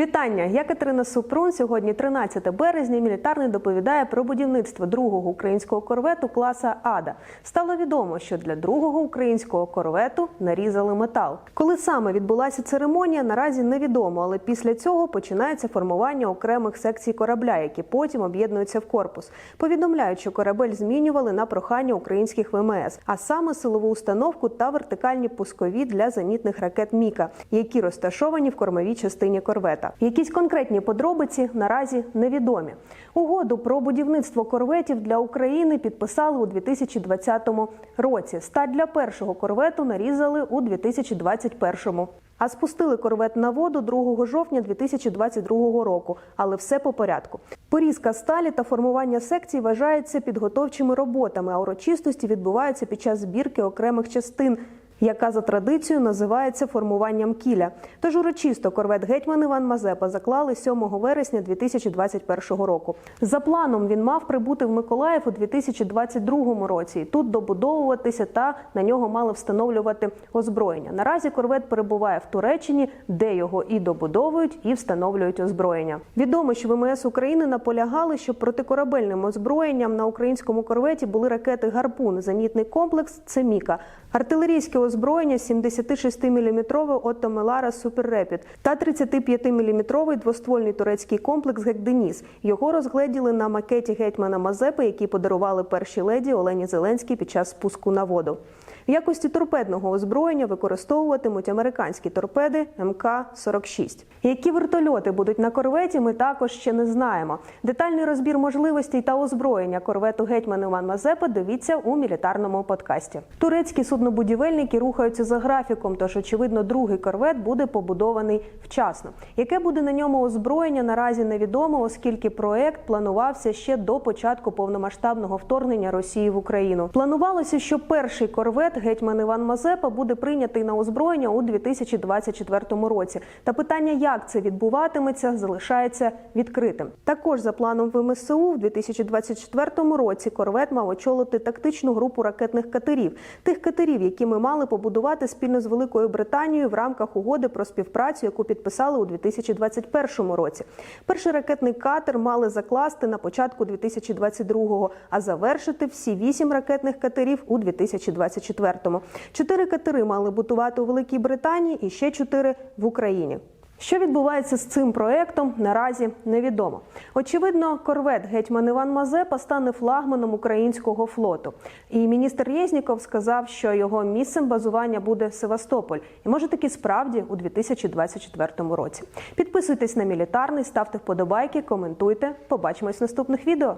Вітання! Я Катерина Супрун. Сьогодні 13 березня. Мілітарний доповідає про будівництво другого українського корвету класа Ада. Стало відомо, що для другого українського корвету нарізали метал. Коли саме відбулася церемонія, наразі невідомо, але після цього починається формування окремих секцій корабля, які потім об'єднуються в корпус. Повідомляють, що корабель змінювали на прохання українських ВМС, а саме силову установку та вертикальні пускові для зенітних ракет Міка, які розташовані в кормовій частині корвета. Якісь конкретні подробиці наразі невідомі. Угоду про будівництво корветів для України підписали у 2020 році. Стать для першого корвету нарізали у 2021. А спустили корвет на воду 2 жовтня 2022 року. Але все по порядку. Порізка сталі та формування секцій вважаються підготовчими роботами, а урочистості відбуваються під час збірки окремих частин яка за традицією називається формуванням кіля. Тож урочисто корвет гетьман Іван Мазепа заклали 7 вересня 2021 року. За планом він мав прибути в Миколаїв у 2022 році. і Тут добудовуватися та на нього мали встановлювати озброєння. Наразі корвет перебуває в Туреччині, де його і добудовують, і встановлюють озброєння. Відомо, що ВМС України наполягали, що протикорабельним озброєнням на українському корветі були ракети Гарпун, зенітний комплекс це Міка, артилерійське озброєння 76-мм Отто Мелара Суперрепід та 35-мм двоствольний турецький комплекс Гекденіс. Його розгледіли на макеті гетьмана Мазепи, який подарували першій леді Олені Зеленській під час спуску на воду. В якості торпедного озброєння використовуватимуть американські торпеди МК-46. Які вертольоти будуть на корветі, ми також ще не знаємо. Детальний розбір можливостей та озброєння корвету гетьман Іван Мазепа дивіться у мілітарному подкасті. Турецькі суднобудівельники рухаються за графіком, тож очевидно, другий корвет буде побудований вчасно. Яке буде на ньому озброєння, наразі невідомо, оскільки проект планувався ще до початку повномасштабного вторгнення Росії в Україну. Планувалося, що перший корвет гетьман Іван Мазепа буде прийнятий на озброєння у 2024 році. Та питання, як це відбуватиметься, залишається відкритим. Також за планом ВМСУ в 2024 році корвет мав очолити тактичну групу ракетних катерів, тих катерів, які ми мали побудувати спільно з Великою Британією в рамках угоди про співпрацю, яку підписали у 2021 році. Перший ракетний катер мали закласти на початку 2022-го, а завершити всі вісім ракетних катерів у 2024-му. Чотири катери мали бутувати у Великій Британії і ще чотири в Україні. Що відбувається з цим проектом, наразі невідомо. Очевидно, корвет гетьман Іван Мазепа стане флагманом українського флоту. І міністр Єзніков сказав, що його місцем базування буде Севастополь, і може таки справді у 2024 році. Підписуйтесь на мілітарний, ставте вподобайки, коментуйте. Побачимось в наступних відео.